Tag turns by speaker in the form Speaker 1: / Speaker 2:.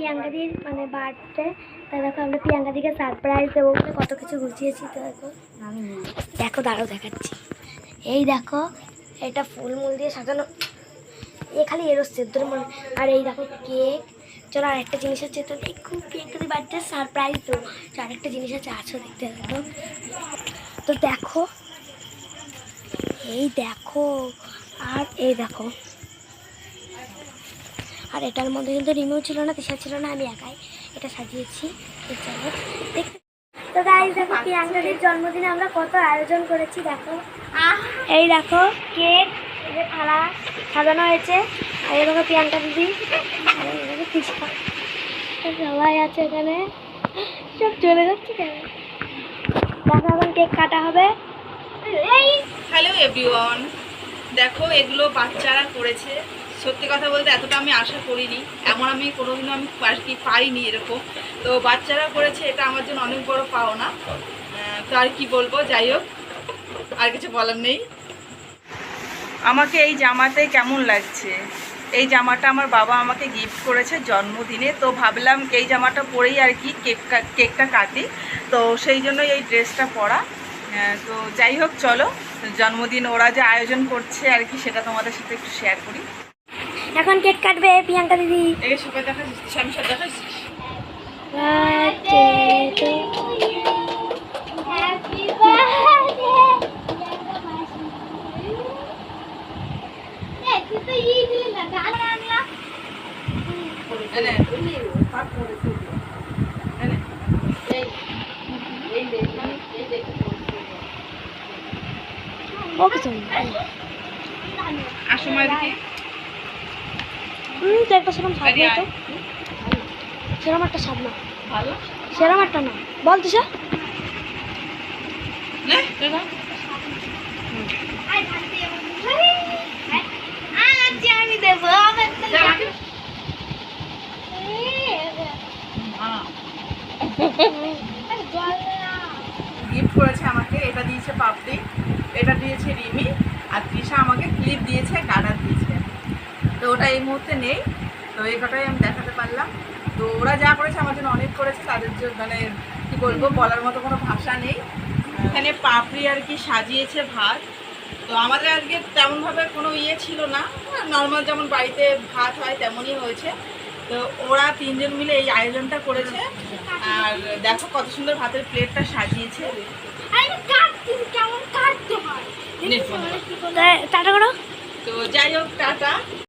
Speaker 1: প্রিয়াঙ্কাদির মানে বার্থডে। তা দেখো, আমরা প্রিয়াঙ্কাদিকে সারপ্রাইজ দেবো বলে কত কিছু গুছিয়েছি, তো দেখো। দেখো, দাঁড়াও দেখাচ্ছি। এই দেখো, এটা ফুল মুল দিয়ে সাজানো। এ খালি এরোচ্ছে তোর মনে আর এই দেখো, কেক। চলো আর আরেকটা জিনিস আছে, তো দেখো প্রিয়াঙ্কাদির বার্থডে সারপ্রাইজ দেবো। আরেকটা জিনিস আছে, আছো দেখতে দেখো। তো দেখো, এই দেখো, আর এই দেখো আর এটার মধ্যে কিন্তু রিমিউ ছিল না তিশা ছিল না, আমি একাই এটা সাজিয়েছি তো গাইজ দেখো প্রিয়াঙ্কাদির জন্মদিনে আমরা কত আয়োজন করেছি, দেখো। এই দেখো, কেক থালা সাজানো হয়েছে, আর এই দেখো প্রিয়াঙ্কা দিদি সবাই আছে এখানে। সব চলে যাচ্ছে কেন? দেখো এখন কেক কাটা হবে।
Speaker 2: হ্যালো এভরিওয়ান দেখো, এগুলো বাচ্চারা করেছে। সত্যি কথা বলতে এতটা আমি আশা করিনি। এমন আমি কোনোদিনও আমি আর কি পাইনি এরকম। তো বাচ্চারা করেছে, এটা আমার জন্য অনেক বড় পাওনা। তো আর কি বলব, যাই হোক, আর কিছু বলার নেই। আমাকে এই জামাতে কেমন লাগছে? এই জামাটা আমার বাবা আমাকে গিফট করেছে জন্মদিনে, তো ভাবলাম এই জামাটা পরেই আর কি কেক কেকটা কাটি। তো সেই জন্য এই ড্রেসটা পরা। তো যাই হোক, চলো, জন্মদিন ওরা যে আয়োজন করছে আর কি, সেটা তোমাদের সাথে একটু শেয়ার করি।
Speaker 1: এখন কেক কাটবে প্রিয়াঙ্কা দিদি। ওকে চল
Speaker 2: আসো মা এদিকে
Speaker 1: হুম তো একটা সেরকম তো। সেরকম একটা না। সেরকম একটা না। বল
Speaker 2: গিফট করেছে আমাকে এটা দিয়েছে পাপড়ি এটা দিয়েছে রিমি আর তৃষা আমাকে ক্লিপ দিয়েছে গার্ডার দিয়েছে। তো ওটা এই মুহূর্তে নেই। তো এই কটাই আমি দেখাতে পারলাম। তো ওরা যা করেছে আমার জন্য অনেক করেছে তাদের জন্য মানে কি বলব বলার মতো কোনো ভাষা নেই। এখানে পাপড়ি আর কি সাজিয়েছে ভাত। তো আমাদের আজকে তেমনভাবে কোনো ইয়ে ছিল না। নর্মাল যেমন বাড়িতে ভাত হয় তেমনই হয়েছে। তো ওরা তিনজন মিলে এই আয়োজনটা করেছে। আর দেখো কত সুন্দর ভাতের প্লেটটা সাজিয়েছে। নে, ফোন দাও।
Speaker 1: টাটা করো।
Speaker 2: তো যাই হোক টাটা।